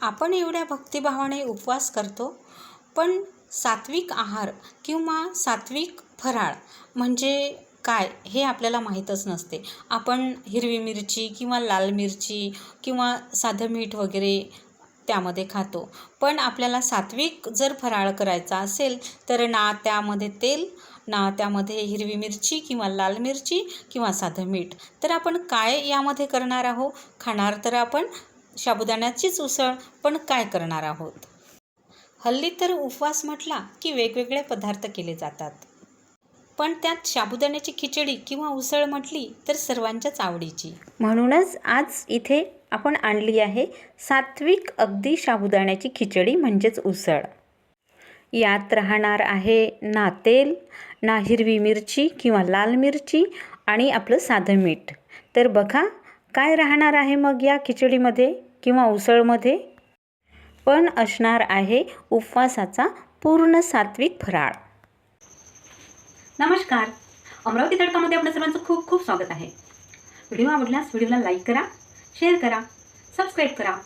आपण एवढ्या भक्तिभावाने उपवास करतो पण सात्विक आहार किंवा सात्विक फराळ म्हणजे काय हे आपल्याला माहीतच नसते. आपण हिरवी मिरची किंवा लाल मिरची किंवा साधं मीठ वगैरे त्यामध्ये खातो. पण आपल्याला सात्विक जर फराळ करायचा असेल तर ना त्यामध्ये तेल ना त्यामध्ये हिरवी मिरची किंवा लाल मिरची किंवा साधं मीठ. तर आपण काय यामध्ये करणार आहोत? खाणार तर आपण साबुदाण्याचीच उसळ पण काय करणार आहोत? हल्ली तर उपवास म्हटला की वेगवेगळे पदार्थ केले जातात. पण त्यात साबुदाण्याची खिचडी किंवा उसळ म्हटली तर सर्वांच्याच आवडीची. म्हणूनच आज इथे आपण आणली आहे सात्विक अगदी साबुदाण्याची खिचडी म्हणजेच उसळ. यात राहणार आहे ना तेल ना हिरवी मिरची किंवा लाल मिरची आणि आपलं साधं मीठ. तर बघा काय राहणार आहे मग या खिचडीमध्ये किंवा उसळमध्ये? पण असणार आहे उपवासाचा पूर्ण सात्विक फराळ. नमस्कार. अमरावती तडकामध्ये आपल्या सर्वांचं खूप खूप स्वागत आहे. व्हिडिओ आवडल्यास व्हिडिओला लाईक करा शेअर करा सबस्क्राईब करा.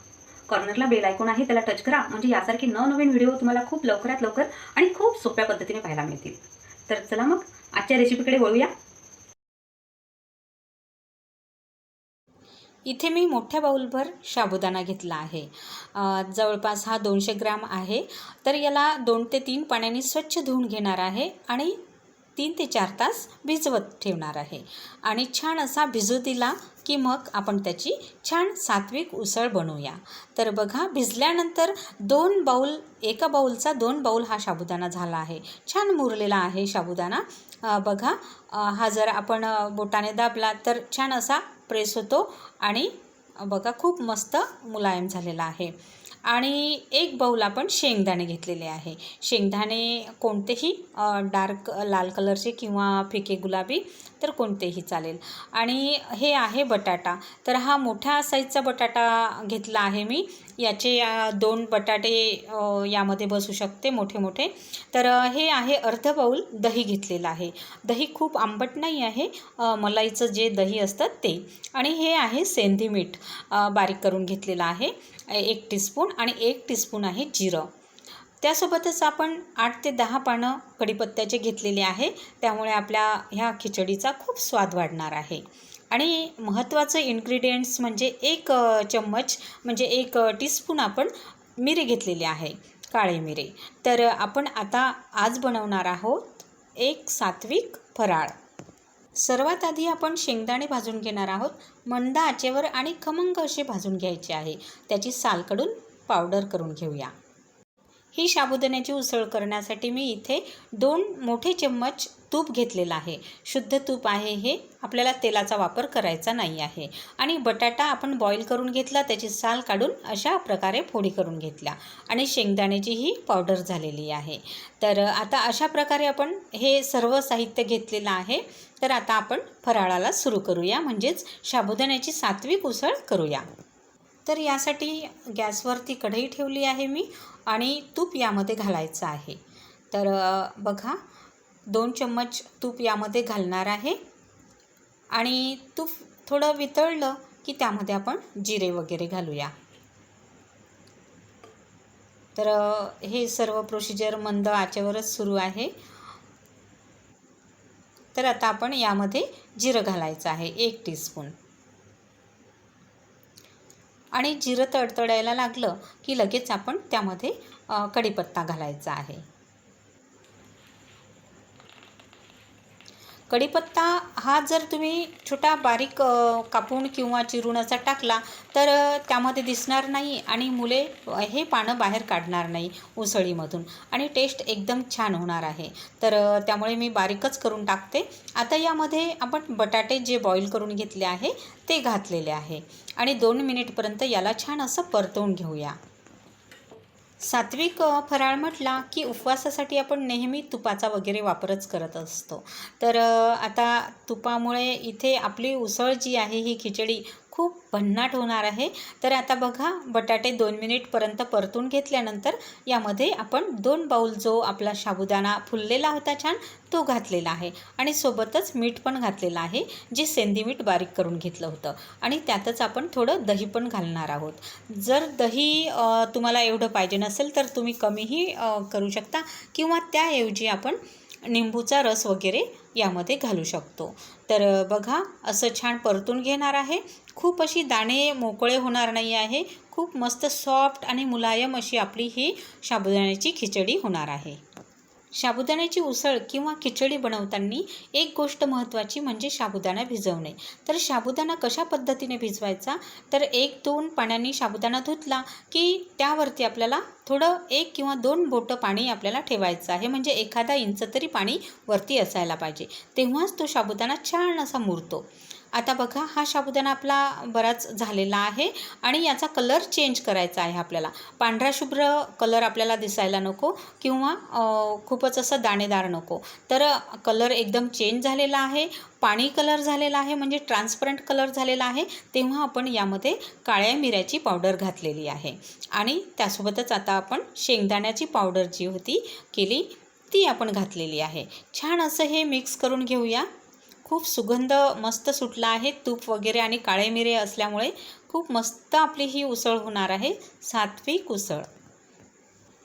कॉर्नरला बेल आयकॉन आहे त्याला टच करा म्हणजे यासारखे नवनवीन व्हिडिओ तुम्हाला खूप लवकरात लवकर आणि खूप सोप्या पद्धतीने पाहायला मिळतील. तर चला मग आजच्या रेसिपीकडे वळूया. इथे मी मोठ्या बाऊलभर साबुदाणा घेतला आहे. जवळपास हा दोनशे ग्राम आहे. तर याला दोन ते तीन पाण्याने स्वच्छ धुवून घेणार आहे आणि तीन ते चार तास भिजवत ठेवणार आहे. आणि छान असा भिजू दिला की मग आपण त्याची छान सात्विक उसळ बनवूया. तर बघा भिजल्यानंतर दोन बाऊल एका बाऊलचा दोन बाऊल हा साबुदाणा झाला आहे. छान मुरलेला आहे साबुदाणा बघा हा जर आपण बोटाने दाबला तर छान असा प्रेस होतो आणि बघा खूप मस्त मुलायम झालेला आहे. आणि एक बाऊल आपण शेंगदाणे घेतलेले आहे. शेंगदाणे कोणतेही डार्क लाल कलरचे किंवा फिके गुलाबी तर कोणतेही चालेल. आणि हे आहे बटाटा. तर हा मोठ्या साईजचा बटाटा घेतला आहे मी. याचे दोन बटाटे यामध्ये बसू शकते मोठे मोठे. तर हे आहे अर्ध बाऊल दही घेतलेलं आहे. दही खूप आंबट नाही आहे. मलाईचं जे दही असतं ते. आणि हे आहे सेंधी मीठ बारीक करून घेतलेलं आहे. एक टीस्पून आणि एक टीस्पून आहे जिरं. त्यासोबतच आपण आठ ते दहा पानं कढीपत्त्याचे घेतलेले आहे. त्यामुळे आपल्या ह्या खिचडीचा खूप स्वाद वाढणार आहे. आणि महत्त्वाचं इन्ग्रेडियंट्स म्हणजे एक चम्मच म्हणजे एक टीस्पून आपण मिरे घेतलेले आहे काळे मिरे. तर आपण आता आज बनवणार आहोत एक सात्विक फराळ. सर्वात आधी आपण शेंगदाणे भाजून घेणार आहोत. मंद आचेवर आणि खमंग असे भाजून घ्यायचे आहे. त्याची साल पावडर करून घेऊया. ही साबुदाण्याची उसळ करण्यासाठी मी इथे दोन मोठे चम्मच तूप घेतलेलं आहे. शुद्ध तूप आहे हे आपल्याला तेलाचा वापर करायचा नाही आहे. आणि बटाटा आपण बॉईल करून घेतला त्याची साल काढून अशा प्रकारे फोडी करून घेतल्या. आणि शेंगदाण्याची ही पावडर झालेली आहे. तर आता अशा प्रकारे आपण हे सर्व साहित्य घेतलेलं आहे. तर आता आपण फराळाला सुरू करूया. म्हणजेच साबुदाण्याची सात्विक उसळ करूया. तर यासाठी गॅसवरती कढई ठेवली आहे मी आणि तूप यामध्ये घालायचं आहे. तर बघा दोन चम्मच तूप यामध्ये घालणार आहे आणि तूप थोडं वितळलं की त्यामध्ये आपण जिरे वगैरे घालूया. तर हे सर्व प्रोसिजर मंद आचेवरच सुरू आहे. तर आता आपण यामध्ये जिरं घालायचं आहे एक टीस्पून आणि जिरं तडतडायला लागलं की लगेच आपण त्यामध्ये कढीपत्ता घालायचा आहे. कढीपत्ता हा जर तुम्ही छोटा बारीक कापून किंवा चिरून असा टाकला तर त्यामध्ये दिसणार नाही आणि मुले हे पानं बाहेर काढणार नाही उसळीमधून आणि टेस्ट एकदम छान होणार आहे. तर त्यामुळे मी बारीकच करून टाकते. आता यामध्ये आपण बटाटे जे बॉईल करून घेतले आहे ते घातलेले आहे. आणि दोन मिनिटपर्यंत याला छान असं परतवून घेऊया. सात्विक फराळ म्हटला की उपवासासाठी आपण नेहमी तुपाचा वगैरे वापरच करत असतो. तर आता तुपामुळे इथे आपली उसळ जी आहे ही खिचडी खूप भन्नाट होणार आहे. तर आता बघा बटाटे दोन मिनिटपर्यंत परतून घेतल्यानंतर यामध्ये आपण दोन बाऊल जो आपला साबुदाणा फुललेला होता छान तो घातलेला आहे. आणि सोबतच मीठ पण घातलेलं आहे जे सेंदी मीठ बारीक करून घेतलं होतं. आणि त्यातच आपण थोडं दही पण घालणार आहोत. जर दही तुम्हाला एवढं पाहिजे नसेल तर तुम्ही कमीही करू शकता किंवा त्याऐवजी आपण निंबूचा रस वगैरे यामध्ये घालू शकतो. तर बघा असं छान परतून घेणार आहे. खूप अशी दाणे मोकळे होणार नाही आहे. खूप मस्त सॉफ्ट आणि मुलायम अशी आपली ही साबुदाण्याची खिचडी होणार आहे. साबुदाण्याची उसळ किंवा खिचडी बनवताना एक गोष्ट महत्त्वाची म्हणजे साबुदाणा भिजवणे. तर साबुदाणा कशा पद्धतीने भिजवायचा? तर एक दोन पाण्याने साबुदाणा धुतला की त्यावरती आपल्याला थोडं एक किंवा दोन बोटं पाणी आपल्याला ठेवायचं आहे. म्हणजे एखादा इंच तरी पाणी वरती असायला पाहिजे. तेव्हाच तो साबुदाणा छान असा मुरतो. आता बघा हा साबुदाणा आपला बराच झालेला आहे आणि याचा कलर चेंज करायचा आहे आपल्याला. पांढरा शुभ्र कलर आपल्याला दिसायला नको किंवा खूपच असं दाणेदार नको. तर कलर एकदम चेंज झालेला आहे पाणी कलर झालेला आहे म्हणजे ट्रान्सपरंट कलर झालेला आहे तेव्हा आपण यामध्ये काळ्या मिऱ्याची पावडर घातलेली आहे. आणि त्यासोबतच आता आपण शेंगदाण्याची पावडर जी होती केली ती आपण घातलेली आहे. छान असं हे मिक्स करून घेऊया. खूप सुगंध मस्त सुटला आहे तूप वगैरे आणि काळे मिरे असल्यामुळे खूप मस्त आपली ही उसळ होणार आहे सात्विक उसळ.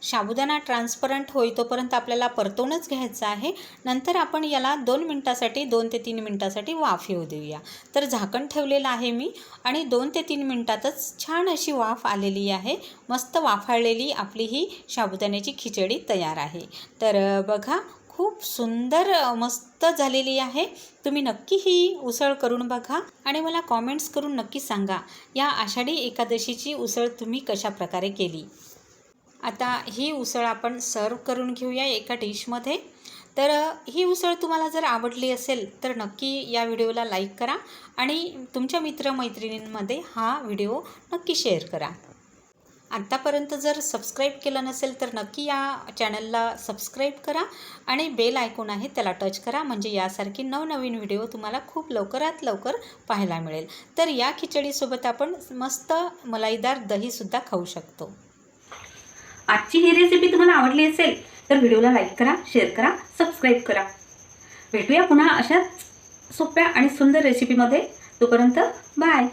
साबुदाणा ट्रान्सपरंट होई तोपर्यंत आपल्याला परतवूनच घ्यायचं आहे. नंतर आपण याला दोन मिनटासाठी दोन ते तीन मिनटासाठी वाफ येऊ देऊया. तर झाकण ठेवलेलं आहे मी आणि दोन ते तीन मिनटातच छान अशी वाफ आलेली आहे. मस्त वाफाळलेली आपली ही साबुदाण्याची खिचडी तयार आहे. तर बघा खूप सुंदर मस्त झालेली आहे. तुम्ही नक्की ही उसळ करून बघा आणि मला कॉमेंट्स करून नक्की सांगा या आषाढी एकादशीची उसळ तुम्ही कशा प्रकारे केली? आता ही उसळ आपण सर्व करून घेऊया एका डिशमध्ये तर ही उसळ तुम्हाला जर आवडली असेल तर नक्की या व्हिडिओला लाईक करा आणि तुमच्या मित्रमैत्रिणींमध्ये हा व्हिडिओ नक्की शेअर करा. आत्तापर्यंत जर सबस्क्राईब केलं नसेल तर नक्की या चॅनलला सबस्क्राईब करा आणि बेल आयकॉन आहे त्याला टच करा. म्हणजे यासारखी नवनवीन व्हिडिओ तुम्हाला खूप लवकरात लवकर पाहायला मिळेल. तर या खिचडीसोबत आपण मस्त मलाईदार दहीसुद्धा खाऊ शकतो. आजची ही रेसिपी तुम्हाला आवडली असेल तर व्हिडिओला लाईक करा शेअर करा सबस्क्राईब करा. भेटूया पुन्हा अशाच सोप्या आणि सुंदर रेसिपीमध्ये तोपर्यंत बाय